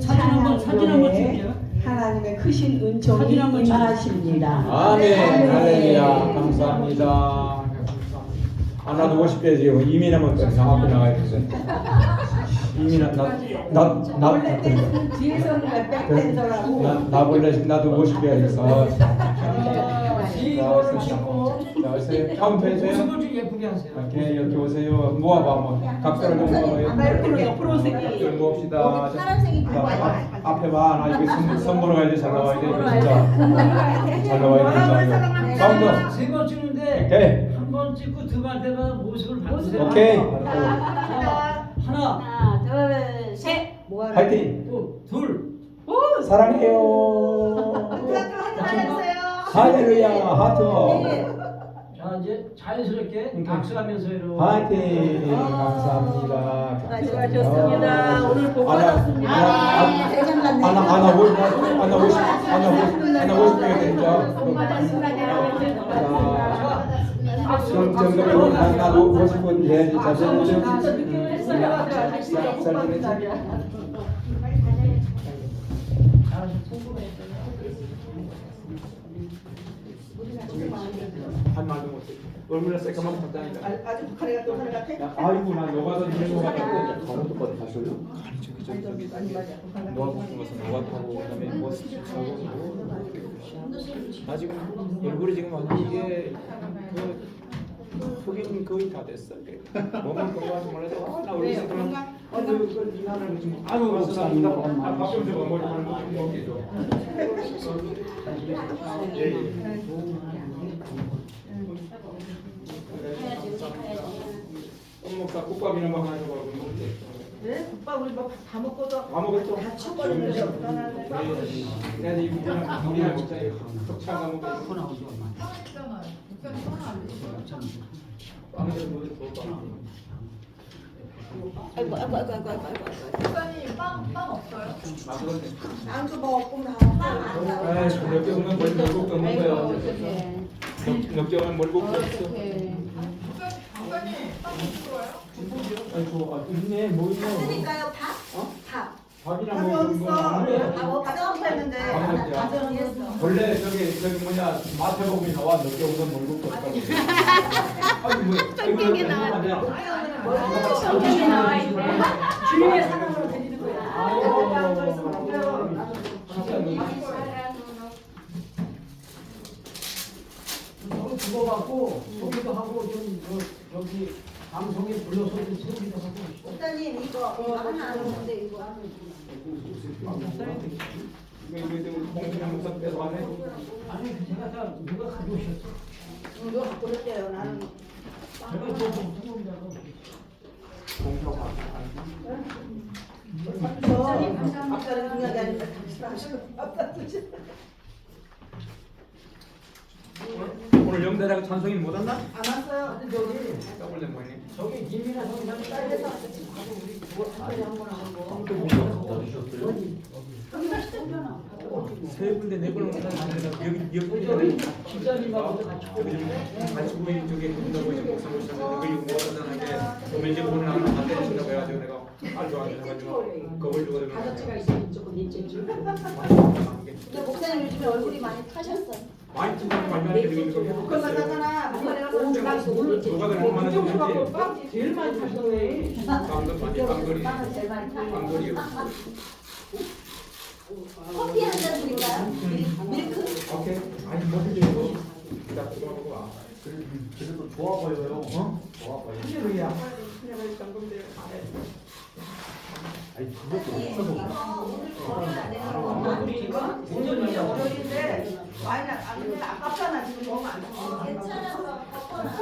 사진 한번- 사진 한번 찍을게요. 하나님의 크신 은총이 사진 한번 찍을게요. 임하십니다. 아멘. 할렐루야. 감사합니다. 안 와도 50개 지금 이민하면 떠내 장 앞에 나가야 돼 이민한 나나나 뒤에서는 백댄서라고. 나, 나 원래 나도 50개월 있어 이거를 찍고 자 오세요 카운트 해주세요 모습을 좀 예쁘게 하세요. 오케이 여기 오세요 모아봐 한번 각도를 좀 모아봐요 아까 이렇게 옆으로 색이 각도를 모읍시다 파란색이 자, 앞, 앞에 봐. 나 이거 선, 선보러 가야 돼. 잘 나와야 돼. 이거 진짜. 잘 나와야 돼. 진짜. 카운터. 세번 찍는데 오케이. 한 번 찍고 두 번째가 모습을 바꾸세요. 오케이. 하나, 하나, 하나, 둘, 셋. 뭐 파이팅. 또 둘. 사랑해요. 하세요. 할렐루야. 하트. 자 이제 자연스럽게 박수하면서 이렇게. 파이팅. 감사합니다. 수고하셨습니다. 오늘 복 받았습니다. 아, 같네. 하나 하나 올 하나 오십 하나 오십 하나 오십 개가 되죠. 정 정답으로 나도 오십 분 해야지. 자, 저는 좀. 잘 지내지? 한 말도 못해. 얼마나 새까맣게 탔다니까. 아주 북한이가 또 하나가 택 야, 아이고 나 노가다 이런 거 가지고 가는 것까지 가셔요? 아니 저기 저기 저기 노가 같은 것은 노가 타고 그다음에 뭐 스치하고 나 지금 얼굴이 지금 완전 이게 그 흑인 거의 다 됐어. 뭐만 건강하지 몰라도 아나 얼굴 색깔 아니 그 이하늘 지금 아유 감사합니다. 밥좀 줘봐 머리 좀 먹게 줘. 예, 예. 떡 먹다 국밥 이런 거 하나 줘봐. 네? 국밥 우리 뭐다 먹고도 아무것도 다 쳐버리면 내가 이 우리나 우리나 먹자 이거 떡차가 먹자 코 나 오지 얼마. 빵을 먹을 거 빵. 아이고, 아이고, 아이고, 아이고, 아이고, 아이고. 맛없네. 안주 먹고 나 아이 넉개 오면 뭘 먹고 없는 거야. 뭘 먹고 없어. 아이고 아 있네 뭐 있네. 그러니까요, 밥? 어? 밥. 밥이랑 뭐 이런 거 아무래. 밥 없어? 했는데. 밥 먹자. 원래 저기 저기 뭐냐 마태 복음이 나와 넉개 오면 뭘 먹고 없다고. 아니 뭐 성경에 나와. 성경에 나와 있네. 주님의 사랑으로 드리는 거야. 죽어갖고 소개도 하고 좀 저, 저기 방송에 불러서 좀 세우기도 하고. 목사님, 이거, 하나 안 오는데, 무슨. 아니 제가 다 누가 가져오셨어? 이거 갖고 올게요, 나는. 제가 저 방송이라고. 공표가. 아까는 중요하게 아니라 당신 하시고 밥다 드시 오늘 영대랑 찬송이 못 왔나? 안 왔어요. 저기 더블 뭐니? 저기 김이나 성장 딸에서 하고 우리 그거 한번 한번 하고. 세 군데 네 군데 왔는데 여기 여기 집사님하고 같이 저기 좀 같이 보이 저기 본다고 이제 목사 모셨는데 그 이거 못하다는 게 그러면 이제 오늘 하나 안 되신다고 해가지고 내가 알 좋아하는 해가지고 그걸 주고 되면 가져치가 있으면 조금 일찍 줄. 근데 목사님 요즘에 얼굴이 많이 타셨어요. 많이 친구 많이 하는 게 지금 이거 그건 해보겠어요. 나잖아. 목소리가 가지고 오늘 누가 더 얼마나 국정수 갖고 좋은지 빵 제일 많이 타셨네. 빵도 많이 빵거리 빵은 제일 많이 타요. 빵거리요. 커피 한잔 드릴까요? 밀크? 오케이 아니 뭐 해줘요. 자 그거 먹고 와. 그래도 좋아 보여요. 어? 좋아 보여. 할렐루야. 아니 그것도 이거 없어서 오늘 우리 이거 오늘이 월요일인데 와인 안 근데 아깝잖아 지금 너무 안 줘. 괜찮아서 덮어놔.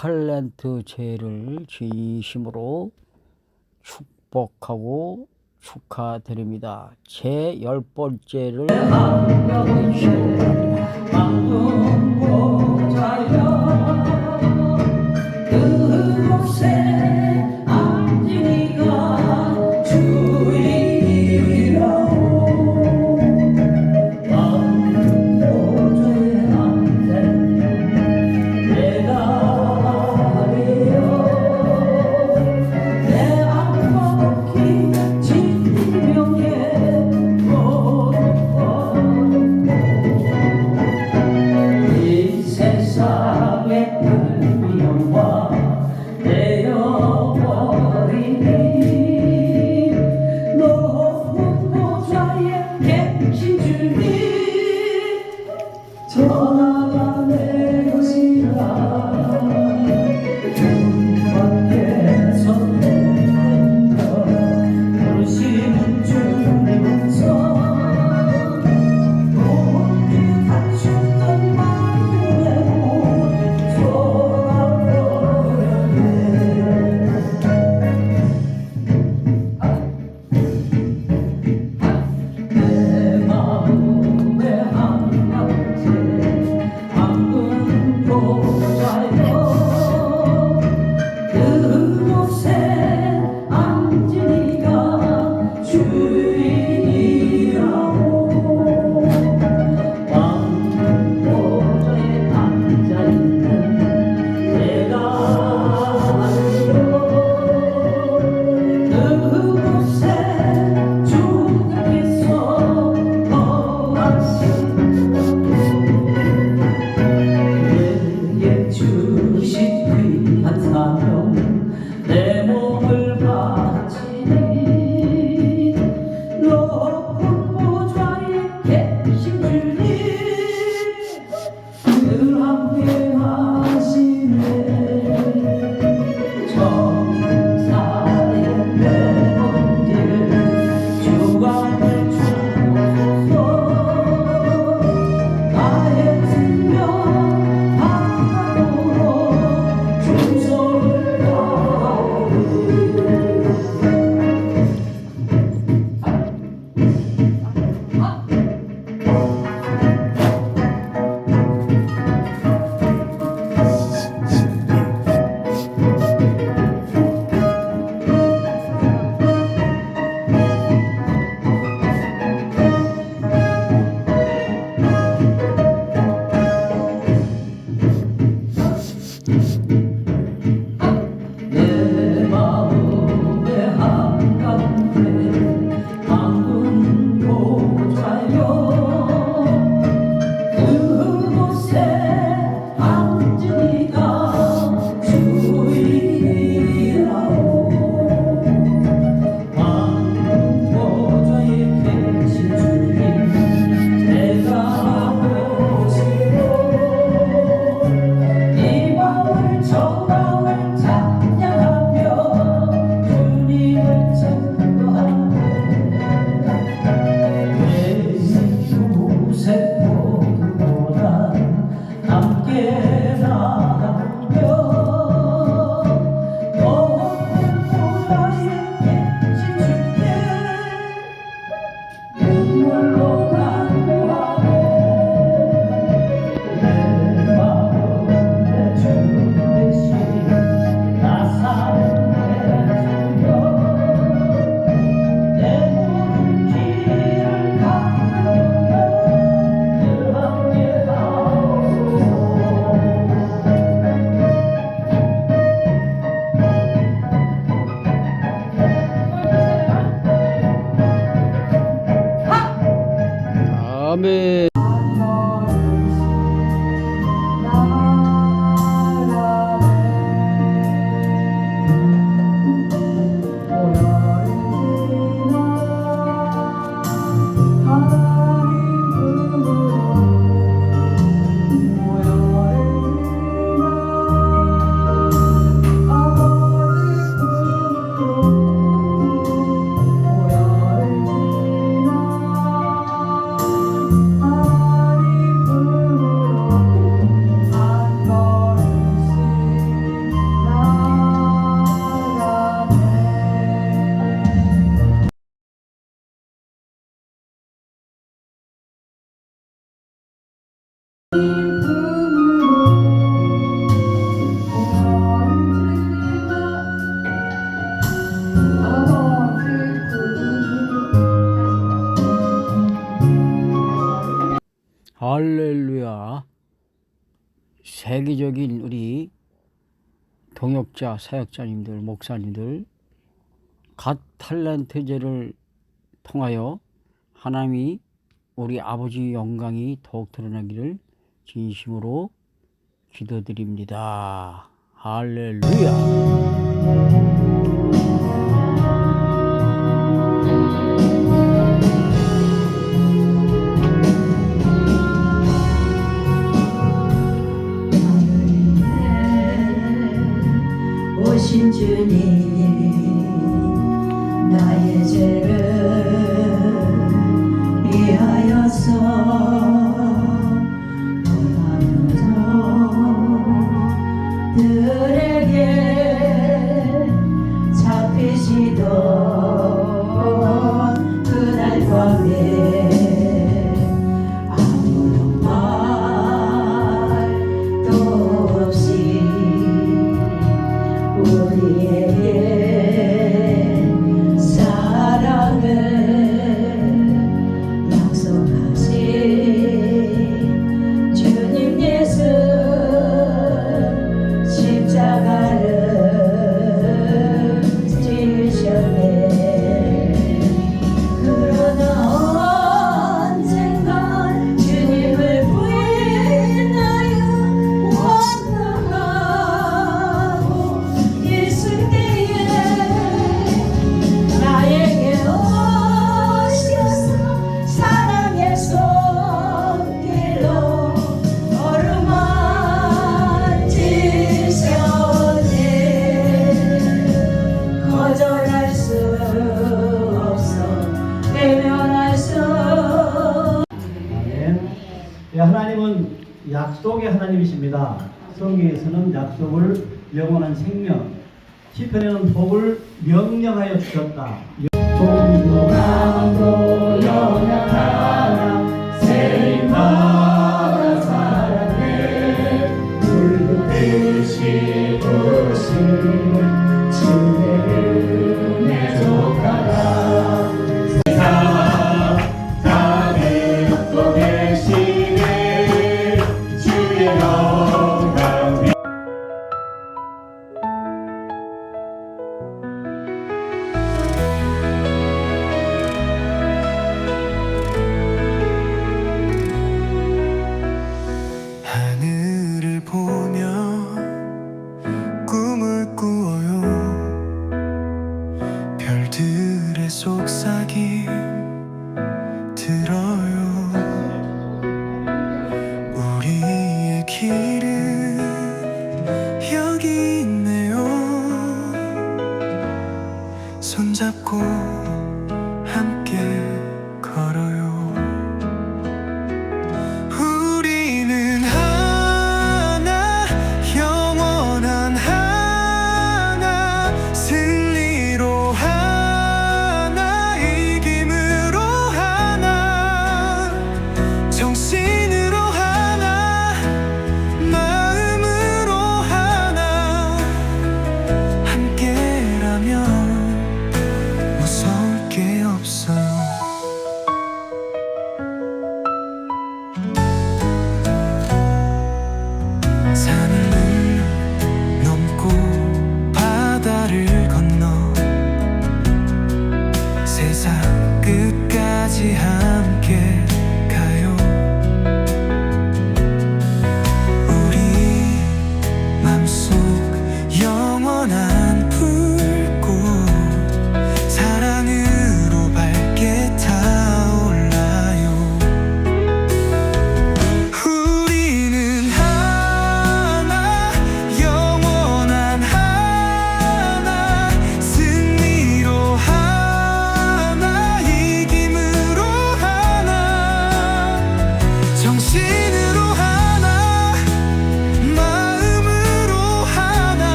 탈렌트 죄를 진심으로 축복하고 축하드립니다. 제 열 번째를 축하드립니다. Şimdi 교육자, 사역자님들, 목사님들 갓 탤런트제를 통하여 하나님이 우리 아버지 영광이 더욱 드러나기를 진심으로 기도드립니다. 할렐루야. 하나님은 약속의 하나님이십니다. 성경에서는 약속을 영원한 생명, 시편에는 복을 명령하여 주셨다. 별들의 속삭임 들어